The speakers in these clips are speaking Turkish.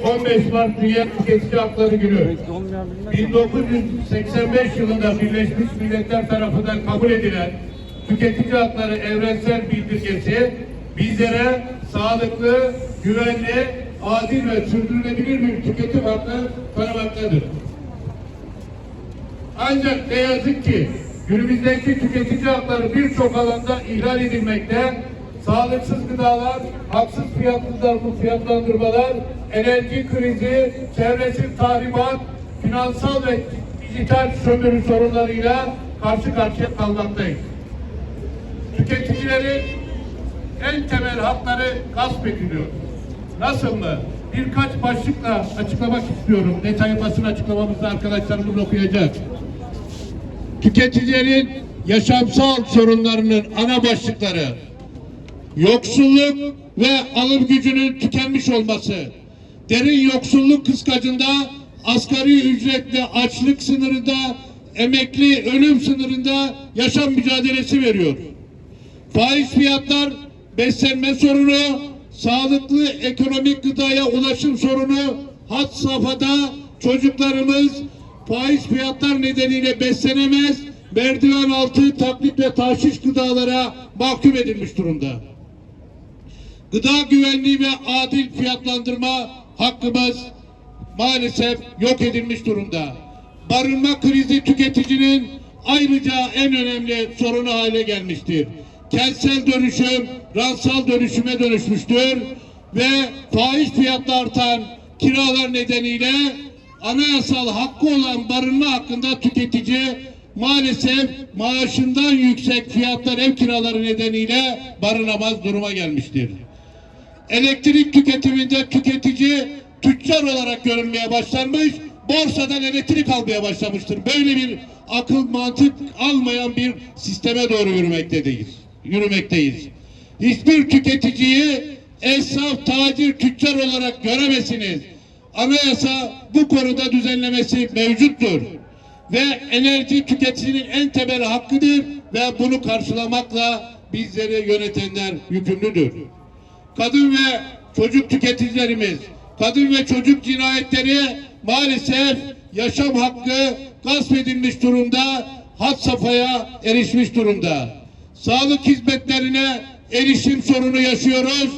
15 Mart Dünya Tüketici Hakları Günü. 1985 yılında Birleşmiş Milletler tarafından kabul edilen tüketici hakları evrensel bildirgesi bizlere sağlıklı, güvenli, adil ve sürdürülebilir bir tüketim hakkı tanımaktadır. Ancak ne yazık ki günümüzdeki tüketici hakları birçok alanda ihlal edilmekte, sağlıksız gıdalar, haksız fiyatlandırma- fiyatlandırmalar, enerji krizi, çevresel tahribat, finansal ve dijital sömürü sorunlarıyla karşı karşıya kalmaktayız. Tüketicilerin en temel hakları gasp ediliyor. Nasıl mı? Birkaç başlıkla açıklamak istiyorum. Detaylı basın açıklamamızda arkadaşlarımız okuyacak. Tüketicilerin yaşamsal sorunlarının ana başlıkları yoksulluk ve alım gücünün tükenmiş olması, derin yoksulluk kıskacında asgari ücretle açlık sınırında, emekli ölüm sınırında yaşam mücadelesi veriyor. Faiz fiyatlar, beslenme sorunu, sağlıklı ekonomik gıdaya ulaşım sorunu had safhada çocuklarımız faiz fiyatlar nedeniyle beslenemez, merdiven altı taklit ve tahşiş gıdalara mahkum edilmiş durumda. Gıda güvenliği ve adil fiyatlandırma hakkımız maalesef yok edilmiş durumda. Barınma krizi tüketicinin ayrıca en önemli sorunu hale gelmiştir. Kentsel dönüşüm ransal dönüşüme dönüşmüştür ve faiz fiyatı artan kiralar nedeniyle anayasal hakkı olan barınma hakkında tüketici maalesef maaşından yüksek fiyatlar ev kiraları nedeniyle barınamaz duruma gelmiştir. Elektrik tüketiminde tüketici tüccar olarak görünmeye başlanmış, borsadan elektrik almaya başlamıştır. Böyle bir akıl mantık almayan bir sisteme doğru yürümekteyiz. Yürümekteyiz. Hiçbir tüketiciyi esnaf, tacir, tüccar olarak göremezsiniz. Anayasa bu konuda düzenlemesi mevcuttur. Ve enerji tüketicinin en temel hakkıdır ve bunu karşılamakla bizleri yönetenler yükümlüdür kadın ve çocuk tüketicilerimiz, kadın ve çocuk cinayetleri maalesef yaşam hakkı gasp edilmiş durumda, had safhaya erişmiş durumda. Sağlık hizmetlerine erişim sorunu yaşıyoruz.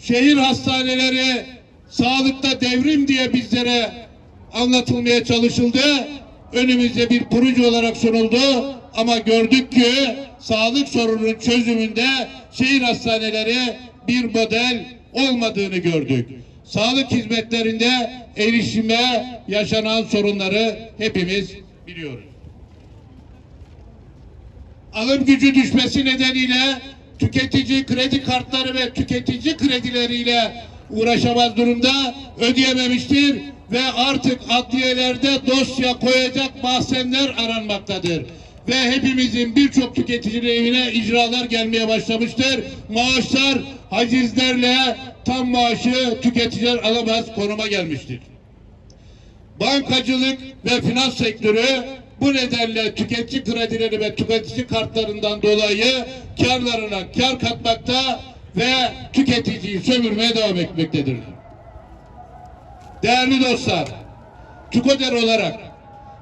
Şehir hastaneleri sağlıkta devrim diye bizlere anlatılmaya çalışıldı. Önümüzde bir proje olarak sunuldu ama gördük ki sağlık sorununun çözümünde şehir hastaneleri bir model olmadığını gördük. Sağlık hizmetlerinde erişime yaşanan sorunları hepimiz biliyoruz. Alım gücü düşmesi nedeniyle tüketici kredi kartları ve tüketici kredileriyle uğraşamaz durumda ödeyememiştir ve artık adliyelerde dosya koyacak mahzenler aranmaktadır. Ve hepimizin birçok tüketicinin evine icralar gelmeye başlamıştır. Maaşlar hacizlerle tam maaşı tüketiciler alamaz konuma gelmiştir. Bankacılık ve finans sektörü bu nedenle tüketici kredileri ve tüketici kartlarından dolayı karlarına kar katmakta ve tüketiciyi sömürmeye devam etmektedir. Değerli dostlar, TÜKODER olarak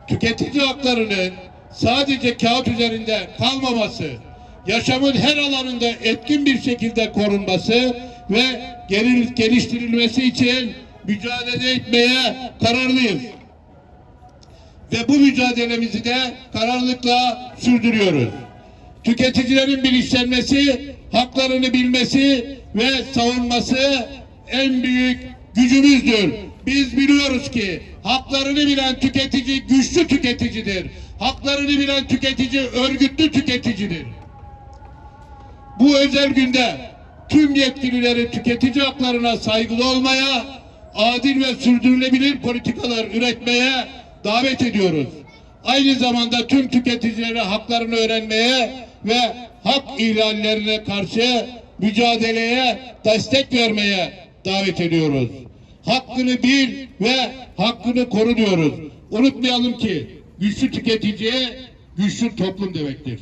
tüketici haklarının sadece kağıt üzerinde kalmaması, yaşamın her alanında etkin bir şekilde korunması ve geliştirilmesi için mücadele etmeye kararlıyız. Ve bu mücadelemizi de kararlılıkla sürdürüyoruz. Tüketicilerin bilinçlenmesi, haklarını bilmesi ve savunması en büyük gücümüzdür. Biz biliyoruz ki haklarını bilen tüketici güçlü tüketicidir. Haklarını bilen tüketici örgütlü tüketicidir. Bu özel günde tüm yetkilileri tüketici haklarına saygılı olmaya, adil ve sürdürülebilir politikalar üretmeye davet ediyoruz. Aynı zamanda tüm tüketicilere haklarını öğrenmeye ve hak ihlallerine karşı mücadeleye destek vermeye davet ediyoruz. Hakkını bil ve hakkını koru diyoruz. Unutmayalım ki güçlü tüketiciye güçlü toplum demektir.